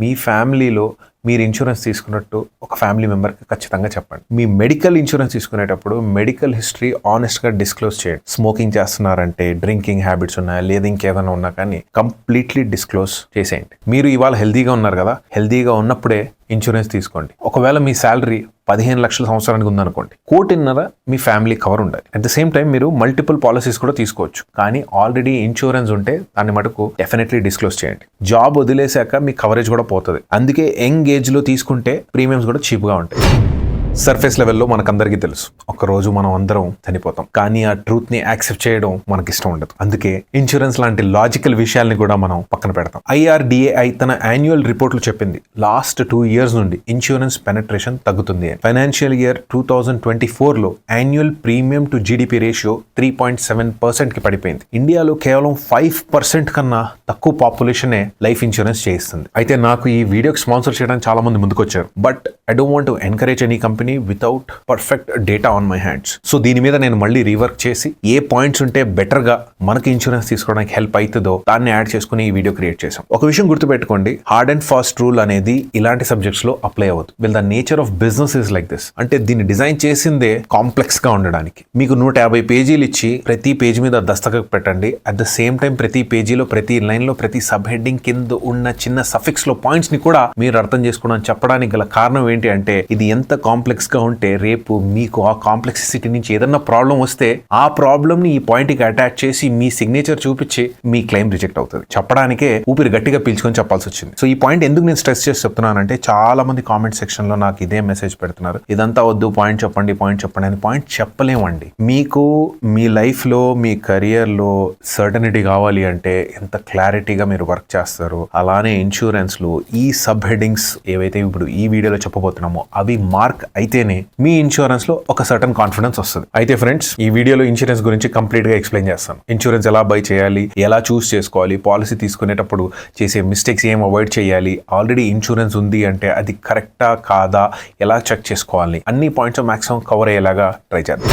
మీ ఫ్యామిలీలో మీరు ఇన్సూరెన్స్ తీసుకున్నట్టు ఒక ఫ్యామిలీ మెంబర్కి ఖచ్చితంగా చెప్పండి. మీ మెడికల్ ఇన్సూరెన్స్ తీసుకునేటప్పుడు మెడికల్ హిస్టరీ ఆనెస్ట్గా డిస్క్లోజ్ చేయండి. స్మోకింగ్ చేస్తున్నారంటే డ్రింకింగ్ హ్యాబిట్స్ ఉన్నాయా లేదా ఇంకేదైనా ఉన్నా కానీ కంప్లీట్లీ డిస్క్లోజ్ చేసేయండి. మీరు ఇవాళ హెల్తీగా ఉన్నారు కదా హెల్తీగా ఉన్నప్పుడే ఇన్సూరెన్స్ తీసుకోండి. ఒకవేళ మీ శాలరీ పదిహేను లక్షల సంవత్సరానికి ఉందనుకోండి కోటిన్నర మీ ఫ్యామిలీ కవర్ ఉండాలి. అట్ ద సేమ్ టైం మీరు మల్టిపుల్ పాలసీస్ కూడా తీసుకోవచ్చు. కానీ ఆల్రెడీ ఇన్సూరెన్స్ ఉంటే దాన్ని మటుకు డెఫినెట్లీ డిస్క్లోజ్ చేయండి. జాబ్ వదిలేశాక మీ కవరేజ్ కూడా పోతుంది. అందుకే యంగ్ ఏజ్లో తీసుకుంటే ప్రీమియమ్స్ కూడా చీప్గా ఉంటాయి. సర్ఫేస్ లెవెల్లో మనకందరికీ తెలుసు. ఒకరోజు మనం అందరం చనిపోతాం. కానీ ఆ ట్రూత్ని యాక్సెప్ట్ చేయడం మనకి ఇష్టం ఉండదు. అందుకే ఇన్సూరెన్స్ లాంటి లాజికల్ విషయాల్ని కూడా మనం పక్కన పెడతాం. ఐఆర్డిఏఐ తన యాన్యువల్ రిపోర్ట్లు చెప్పింది లాస్ట్ టూ ఇయర్స్ నుండి ఇన్సూరెన్స్ పెనట్రేషన్ తగ్గుతుంది financial year two thousand twenty ఫోర్లో annual premium to GDP ratio three point seven పర్సెంట్కి పడిపోయింది. ఇండియాలో కేవలం ఫైవ్ పర్సెంట్ కన్నా తక్కువ పాపులేషనే లైఫ్ ఇన్సూరెన్స్ చేయిస్తుంది. అయితే నాకు ఈ వీడియోకి స్పాన్సర్ చేయడానికి చాలా మంది ముందుకొచ్చారు. But I don't want to encourage any company. Without perfect data on my hands so దీని మీద నేను మళ్ళీ రీవర్క్ చేసి ఏ పాయింట్స్ ఉంటే బెటర్గా మనకి ఇన్సూరెన్స్ తీసుకోవడానికి హెల్ప్ అవుతుందో దాన్ని యాడ్ చేసుకుని ఈ వీడియో క్రియేట్ చేసాం ఒక విషయం గుర్తుపెట్టుకోండి హార్డ్ అండ్ ఫాస్ట్ రూల్ అనేది ఇలాంటి సబ్జెక్ట్స్లో అప్లై అవ్వదు. Well the nature of business is like this అంటే దీన్ని డిజైన్ చేసిందే కాంప్లెక్స్గా ఉండడానికి. మీకు నూట యాభై పేజీలు ఇచ్చి ప్రతి పేజీ మీద దస్తఖత్ పెట్టండి. అట్ ద సేమ్ టైం ప్రతి పేజీలో ప్రతి లైన్లో ప్రతి సబ్ హెడ్డింగ్ కింద ఉన్న చిన్న సఫిక్స్లో పాయింట్స్ని కూడా మీరు అర్థం చేసుకోవడం చెప్పడానికి గల కారణం ఏంటి అంటే ఇది ఎంత కాంప్లెక్స్ కాంప్లెక్స్గా ఉంటే రేపు మీకు ఆ కాంప్లెక్సిటీ నుంచి ఏదన్నా ప్రాబ్లం వస్తే ఆ ప్రాబ్లమ్ని ఈ పాయింట్కి అటాచ్ చేసి మీ సిగ్నేచర్ చూపించి మీ క్లెయిమ్ రిజెక్ట్ అవుతుంది. చెప్పడానికే ఊపిరి గట్టిగా పీల్చుకొని చెప్పాల్సి వచ్చింది. సో ఈ పాయింట్ ఎందుకు నేను స్ట్రెస్ చేసి చెప్తున్నానంటే చాలా మంది కామెంట్ సెక్షన్లో నాకు ఇదే మెసేజ్ పెడుతున్నారు. ఇదంతా వద్దు పాయింట్ చెప్పండి పాయింట్ చెప్పండి అని పాయింట్ చెప్పలేమండి. మీకు మీ లైఫ్లో మీ కెరియర్లో సర్టనిటీ కావాలి అంటే ఎంత క్లారిటీగా మీరు వర్క్ చేస్తారు అలానే ఇన్సూరెన్స్లో ఈ సబ్ హెడ్డింగ్స్ ఏవైతే ఇప్పుడు ఈ వీడియోలో చెప్పబోతున్నామో అవి మార్క్ అయితేనే మీ ఇన్సూరెన్స్లో ఒక సర్టన్ కాన్ఫిడెన్స్ వస్తుంది. అయితే ఫ్రెండ్స్ ఈ వీడియోలో ఇన్సూరెన్స్ గురించి కంప్లీట్గా ఎక్స్ప్లెయిన్ చేస్తాను. ఇన్సూరెన్స్ ఎలా బై చేయాలి ఎలా చూస్ చేసుకోవాలి పాలసీ తీసుకునేటప్పుడు చేసే మిస్టేక్స్ ఏం అవాయిడ్ చేయాలి ఆల్రెడీ ఇన్సూరెన్స్ ఉంది అంటే అది కరెక్టా కాదా ఎలా చెక్ చేసుకోవాలి అన్ని పాయింట్స్ మాక్సిమం కవర్ అయ్యేలాగా ట్రై చేద్దాం.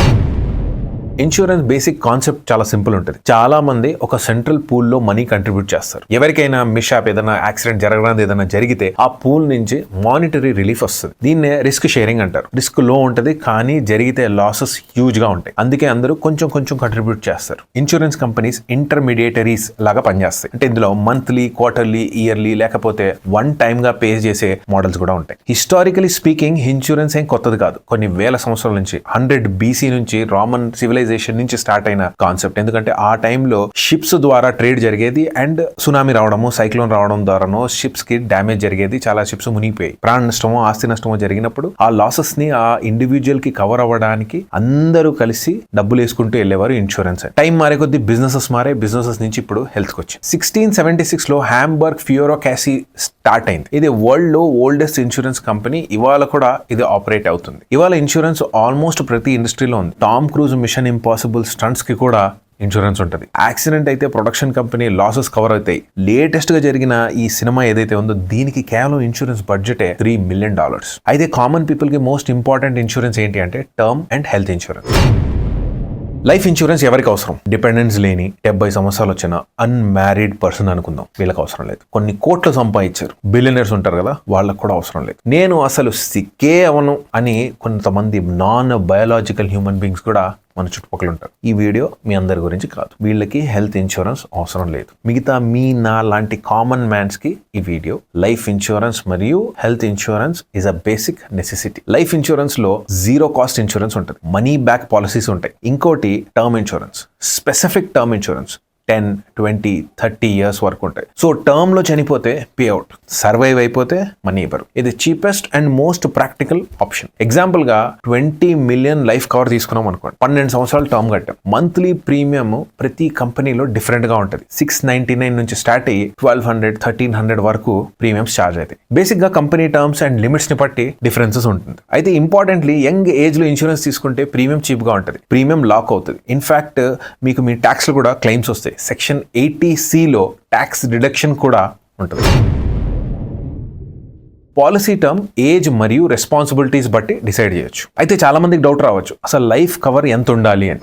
ఇన్సూరెన్స్ బేసిక్ కాన్సెప్ట్ చాలా సింపుల్ ఉంటుంది. చాలా మంది ఒక సెంట్రల్ పూల్లో మనీ కంట్రిబ్యూట్ చేస్తారు. ఎవరికైనా మిషాప్ ఏదైనా యాక్సిడెంట్ జరగడానికి ఏదైనా జరిగితే ఆ పూల్ నుంచి మానిటరీ రిలీఫ్ వస్తుంది. దీన్నే రిస్క్ షేరింగ్ అంటారు. రిస్క్లో ఉంటుంది కానీ జరిగితే లాసెస్ హ్యూజ్గా ఉంటాయి. అందుకే అందరూ కొంచెం కొంచెం కంట్రిబ్యూట్ చేస్తారు. ఇన్సూరెన్స్ కంపెనీస్ ఇంటర్మీడియేటరీస్ లాగా పనిచేస్తాయి. అంటే ఇందులో మంత్లీ క్వార్టర్లీ ఇయర్లీ లేకపోతే వన్ టైమ్గా పే చేసే మోడల్స్ కూడా ఉంటాయి. హిస్టారికలీ స్పీకింగ్ ఇన్సూరెన్స్ ఏం కొత్తది కాదు. కొన్ని వేల సంవత్సరాల నుంచి హండ్రెడ్ బీసీ నుంచి రామన్ సివిలైజేషన్ నుంచి స్టార్ట్ అయిన కాన్సెప్ట్ ఎందుకంటే ఆ టైంలో షిప్స్ ద్వారా ట్రేడ్ జరిగేది అండ్ సునామీ రావడము సైక్లోన్ రావడం ద్వారానో షిప్స్కి డ్యామేజ్ జరిగేది. చాలా షిప్స్ మునిగిపోయాయి. ప్రాణ నష్టమో ఆస్తి నష్టమో జరిగినప్పుడు ఆ లాసెస్ని ఆ ఇండివిజువల్కి కవర్ అవ్వడానికి అందరూ కలిసి డబ్బులు వేసుకుంటూ వెళ్ళేవారు ఇన్సూరెన్స్ టైం మారే కొద్ది బిజినెసెస్ మారే బిజినెసెస్ నుంచి ఇప్పుడు హెల్త్ వచ్చి సిక్స్టీన్ సెవెంటీ సిక్స్లో హ్యాంబర్గ్ ఫ్యూరో క్యాసీ స్టార్ట్ అయింది. ఇది వరల్డ్లో ఓల్డెస్ట్ ఇన్సూరెన్స్ కంపెనీ ఇవాళ కూడా ఇది ఆపరేట్ అవుతుంది. ఇవాళ ఇన్సూరెన్స్ ఆల్మోస్ట్ ప్రతి ఇండస్ట్రీలో ఉంది. టామ్ క్రూజ్ మిషన్ ఇంపాసిబుల్ స్టంట్స్కి కూడా ఇన్సూరెన్స్ ఉంటుంది. యాక్సిడెంట్ అయితే ప్రొడక్షన్ కంపెనీ లాసెస్ కవర్ అవుతాయి. లేటెస్ట్గా జరిగిన ఈ సినిమా ఏదైతే ఉందో దీనికి కేవలం ఇన్సూరెన్స్ బడ్జెటే త్రీ మిలియన్ డాలర్స్ అయితే కామన్ పీపుల్కి మోస్ట్ ఇంపార్టెంట్ ఇన్సూరెన్స్ ఏంటి అంటే term and health insurance life insurance ఎవరికి అవసరం? డిపెండెన్స్ లేని డెబ్బై సంవత్సరాలు వచ్చిన అన్మ్యారీడ్ పర్సన్ అనుకుందాం. వీళ్ళకి అవసరం లేదు. కొన్ని కోట్లు సంపాదించారు. బిలియనర్స్ ఉంటారు కదా వాళ్ళకి కూడా అవసరం లేదు. నేను అసలు సిక్కే అవను అని కొంతమంది నాన్ బయాలజికల్ హ్యూమన్ బీయింగ్స్ కూడా మన చుట్టుపక్కల ఉంటారు. ఈ వీడియో మీ అందరి గురించి కాదు. వీళ్ళకి హెల్త్ ఇన్సూరెన్స్ అవసరం లేదు. మిగతా మీ నా లాంటి కామన్ మ్యాన్స్కి ఈ వీడియో లైఫ్ ఇన్సూరెన్స్ మరియు health insurance is a basic necessity life ఇన్సూరెన్స్లో జీరో కాస్ట్ ఇన్సూరెన్స్ ఉంటుంది. మనీ బ్యాక్ పాలసీస్ ఉంటాయి. ఇంకోటి term insurance specific term insurance ten twenty thirty years వరకు ఉంటాయి. సో టర్మ్లో చనిపోతే పే అవుట్. సర్వైవ్ అయిపోతే మనీ ఇవ్వరు. ఇది cheapest and most practical option. ఎగ్జాంపుల్గా ట్వంటీ మిలియన్ లైఫ్ కవర్ తీసుకున్నాం అనుకోండి. పన్నెండు సంవత్సరాలు టర్మ్ కట్టాం. మంత్లీ ప్రీమియం ప్రతి కంపెనీలో డిఫరెంట్గా ఉంటుంది. సిక్స్ నైన్టీ నైన్ నుంచి స్టార్ట్ అయ్యి ట్వెల్వ్ హండ్రెడ్ థర్టీన్ హండ్రెడ్ వరకు ప్రీమియమ్స్ చార్జ్ అవుతాయి. బేసిక్గా కంపెనీ టర్మ్స్ అండ్ లిమిట్స్ని బట్టి డిఫరెన్సెస్ ఉంటుంది. అయితే ఇంపార్టెంట్లీ యంగ్ ఏజ్లో ఇన్సూరెన్స్ తీసుకుంటే ప్రీమియం చీప్గా ఉంటుంది. ప్రీమియం లాక్ అవుతుంది. ఇన్ఫాక్ట్ మీకు మీ ట్యాక్స్ కూడా క్లెయిమ్స్ వస్తాయి. సెక్షన్ ఎయిటీ సిలో ట్యాక్స్ డిడక్షన్ కూడా ఉంటుంది. పాలసీ టర్మ్ ఏజ్ మరియు రెస్పాన్సిబిలిటీస్ బట్టి డిసైడ్ చేయొచ్చు. అయితే చాలా మందికి డౌట్ రావచ్చు అసలు లైఫ్ కవర్ ఎంత ఉండాలి అని.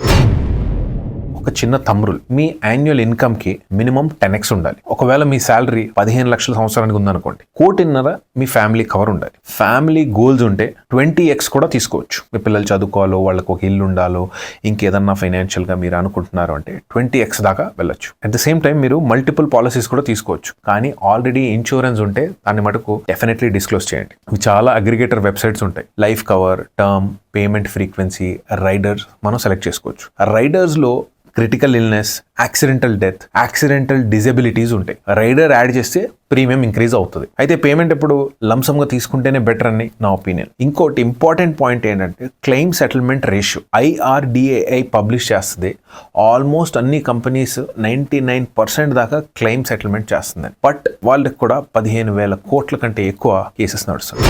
ఒక చిన్న తమ్ముల్ మీ యాన్యువల్ ఇన్కమ్కి మినిమం టెన్ ఎక్స్ ఉండాలి. ఒకవేళ మీ శాలరీ పదిహేను లక్షల సంవత్సరానికి ఉందనుకోండి. కోటిన్నర మీ ఫ్యామిలీ కవర్ ఉండాలి. ఫ్యామిలీ గోల్స్ ఉంటే ట్వంటీ ఎక్స్ కూడా తీసుకోవచ్చు. మీ పిల్లలు చదువుకోవాలో వాళ్ళకు ఒక ఇల్లు ఉండాలో ఇంకేదన్నా ఫైనాన్షియల్గా మీరు అనుకుంటున్నారు అంటే ట్వంటీ ఎక్స్ దాకా వెళ్ళొచ్చు. అట్ ద సేమ్ టైం మీరు మల్టిపుల్ పాలసీస్ కూడా తీసుకోవచ్చు. కానీ ఆల్రెడీ ఇన్సూరెన్స్ ఉంటే దాన్ని మటుకు డెఫినెట్లీ డిస్క్లోజ్ చేయండి. చాలా అగ్రిగేటర్ వెబ్సైట్స్ ఉంటాయి. Life cover term payment frequency riders మనం సెలెక్ట్ చేసుకోవచ్చు. రైడర్స్లో critical illness accidental death accidental disabilities ఉంటాయి. రైడర్ యాడ్ చేస్తే ప్రీమియం ఇంక్రీజ్ అవుతుంది. అయితే పేమెంట్ ఎప్పుడు లంసమ్గా తీసుకుంటేనే బెటర్ అని నా ఒపీనియన్. ఇంకోటి ఇంపార్టెంట్ పాయింట్ ఏంటంటే claim settlement ratio. IRDAI publish చేస్తుంది. ఆల్మోస్ట్ అన్ని కంపెనీస్ నైంటీ నైన్ పర్సెంట్ దాకా క్లెయిమ్ సెటిల్మెంట్ చేస్తుంది బట్ వాళ్ళకి కూడా పదిహేను వేల కోట్ల కంటే ఎక్కువ కేసెస్ నడుస్తుంది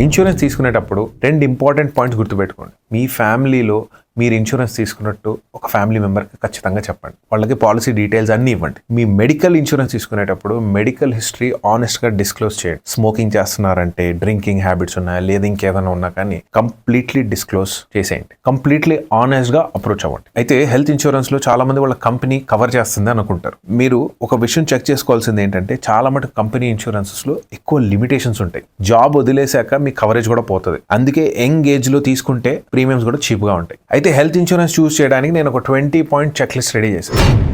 ఇన్సూరెన్స్ తీసుకునేటప్పుడు రెండు ఇంపార్టెంట్ పాయింట్స్ గుర్తుపెట్టుకోండి. మీ ఫ్యామిలీలో మీరు ఇన్సూరెన్స్ తీసుకున్నట్టు ఒక ఫ్యామిలీ మెంబర్కి ఖచ్చితంగా చెప్పండి. వాళ్ళకి పాలసీ డీటెయిల్స్ అన్నీ ఇవ్వండి. మీ మెడికల్ ఇన్సూరెన్స్ తీసుకునేటప్పుడు మెడికల్ హిస్టరీ ఆనెస్ట్గా డిస్క్లోజ్ చేయండి. స్మోకింగ్ చేస్తున్నారంటే డ్రింకింగ్ హ్యాబిట్స్ ఉన్నాయా లేదా ఇంకేదైనా ఉన్నా కానీ కంప్లీట్లీ డిస్క్లోజ్ చేసేయండి. కంప్లీట్లీ ఆనెస్ట్గా అప్రోచ్ అవ్వండి. అయితే హెల్త్ ఇన్సూరెన్స్లో చాలామంది వాళ్ళ కంపెనీ కవర్ చేస్తుంది అనుకుంటారు. మీరు ఒక విషయం చెక్ చేసుకోవాల్సింది ఏంటంటే చాలా మటుకు కంపెనీ ఇన్సూరెన్సెస్లో ఎక్కువ లిమిటేషన్స్ ఉంటాయి. జాబ్ వదిలేశాక మీ కవరేజ్ కూడా పోతుంది. అందుకే యంగ్ ఏజ్లో తీసుకుంటే ప్రీమియమ్స్ కూడా చీప్గా ఉంటాయి. అయితే హెల్త్ ఇన్సూరెన్స్ చూస్ చేయడానికి నేను ఒక twenty point check list ready చేశాను.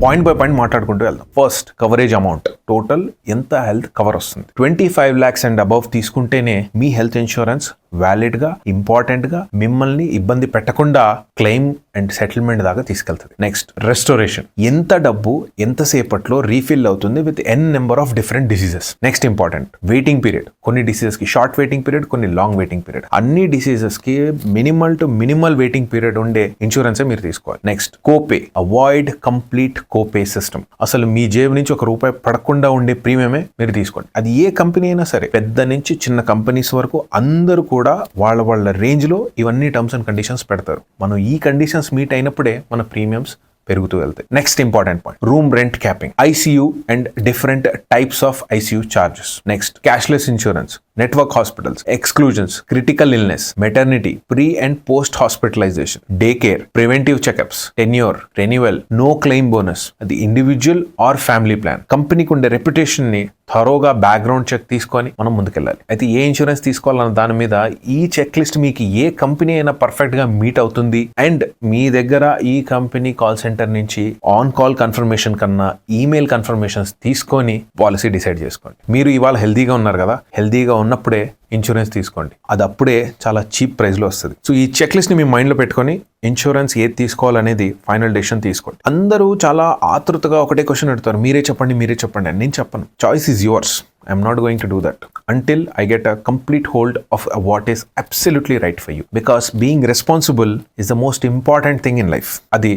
పాయింట్ బై పాయింట్ మాట్లాడుకుంటూ వెళ్దాం. First coverage amount. టోటల్ ఎంత హెల్త్ కవర్ వస్తుంది? Twenty five lakhs and above తీసుకుంటేనే మీ హెల్త్ ఇన్సూరెన్స్ వ్యాలిడ్గా ఇంపార్టెంట్గా మిమ్మల్ని ఇబ్బంది పెట్టకుండా క్లెయిమ్ అండ్ సెటిల్మెంట్ దాకా తీసుకెళ్తుంది. నెక్స్ట్ రెస్టోరేషన్ ఎంత డబ్బు ఎంతసేపట్లో రీఫిల్ అవుతుంది with N number of different diseases next important waiting period కొన్ని డిసీజెస్కి షార్ట్ వెయిటింగ్ పీరియడ్ కొన్ని లాంగ్ వెయిటింగ్ పీరియడ్ అన్ని డిసీజెస్కి minimal to minimal waiting period ఉండే ఇన్సూరెన్స్ మీరు తీసుకోవాలి. Next copay avoid complete copay system అసలు మీ జేబు నుంచి ఒక రూపాయి పడకుండా ఉండే ప్రీమియమే మీరు తీసుకోండి. అది ఏ కంపెనీ అయినా సరే పెద్ద నుంచి చిన్న కంపెనీస్ వరకు అందరూ కూడా వాళ్ళ వాళ్ళ రేంజ్లో ఇవన్నీ టర్మ్స్ అండ్ కండిషన్స్ పెడతారు. మనం ఈ కండిషన్స్ మీట్ అయినప్పుడే మన ప్రీమియమ్స్ పెరుగుతూ వెళ్తాయి. Next important point room rent capping ICU and different types of ICU charges next cashless insurance network hospitals exclusions critical illness maternity pre and post hospitalisation day care preventive checkups tenure renewal no claim bonus అది individual or family plan కంపెనీకి ఉండే రెప్యుటేషన్ని థరోగా background check తీసుకొని మనం ముందుకెళ్ళాలి. అయితే ఏ insurance తీసుకోవాలన్న దాని మీద ఈ చెక్ లిస్ట్ మీకు ఏ కంపెనీ అయినా పర్ఫెక్ట్గా మీట్ అవుతుంది. అండ్ మీ దగ్గర ఈ కంపెనీ కాల్ సెంటర్ నుంచి ఆన్ కాల్ కన్ఫర్మేషన్ కన్నా ఈమెయిల్ కన్ఫర్మేషన్స్ తీసుకొని పాలసీ డిసైడ్ చేసుకోండి. మీరు ఇవాళ హెల్దీగా ఉన్నారు కదా హెల్దీగా ఉన్నప్పుడే ఇన్సూరెన్స్ తీసుకోండి. అది అప్పుడే చాలా చీప్ ప్రైస్లో వస్తుంది. సో ఈ చెక్ లిస్ట్ని మీ మైండ్లో పెట్టుకొని ఇన్సూరెన్స్ ఏది తీసుకోవాలనేది ఫైనల్ డెసిషన్ తీసుకోండి. అందరూ చాలా ఆతృతగా ఒకటే క్వశ్చన్ అడుగుతారు. మీరే చెప్పండి మీరే చెప్పండి అని. నేను చెప్పను. Choice is yours I'm not going to do that until I get a complete hold of what is absolutely right for you because being responsible is the most important thing in life అది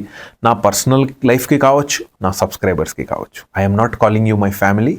నా personal లైఫ్కి కావచ్చు నా సబ్స్క్రైబర్స్కి కావచ్చు. I'm not calling you my family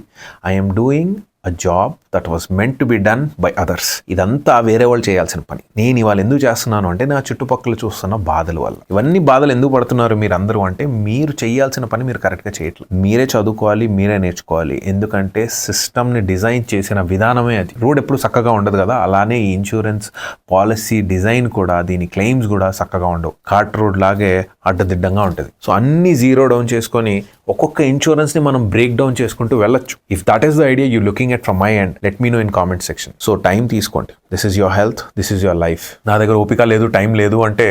I'm doing a job that was meant to be done by others ఇదంతా వేరే వాళ్ళు చేయాల్సిన పని. నేను ఇవాళ ఎందుకు చేస్తున్నాను అంటే నా చుట్టుపక్కల చూస్తున్న బాధల వల్ల. ఇవన్నీ బాధలు ఎందుకు పడుతున్నారు మీరు అందరూ అంటే మీరు చేయాల్సిన పని మీరు కరెక్ట్గా చేయట్లేదు మీరే చదువుకోవాలి మీరే నేర్చుకోవాలి. ఎందుకంటే సిస్టమ్ని డిజైన్ చేసిన విధానమే అది. రోడ్ ఎప్పుడు చక్కగా ఉండదు కదా? అలానే ఈ ఇన్సూరెన్స్ పాలసీ డిజైన్ కూడా దీని క్లెయిమ్స్ కూడా చక్కగా ఉండవు. కార్ట్ రోడ్ లాగే అడ్డదిడ్డంగా ఉంటుంది. సో అన్ని జీరో డౌన్ చేసుకొని ఒక్కొక్క ఇన్సూరెన్స్ని మనం బ్రేక్ డౌన్ చేసుకుంటూ వెళ్ళొచ్చు. If that is the idea you looking at from my and let me know in comment section so time తీసుకోండి. This is your health this is your life నా దగ్గర ఓపిక లేదు టైం లేదు అంటే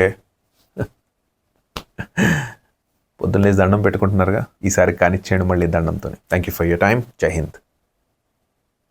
పొద్దున్న దండం పెట్టుకుంటున్నారుగా. ఈసారి కానిచ్చేయండి మళ్ళీ దండంతో thank you for your time జై హింద్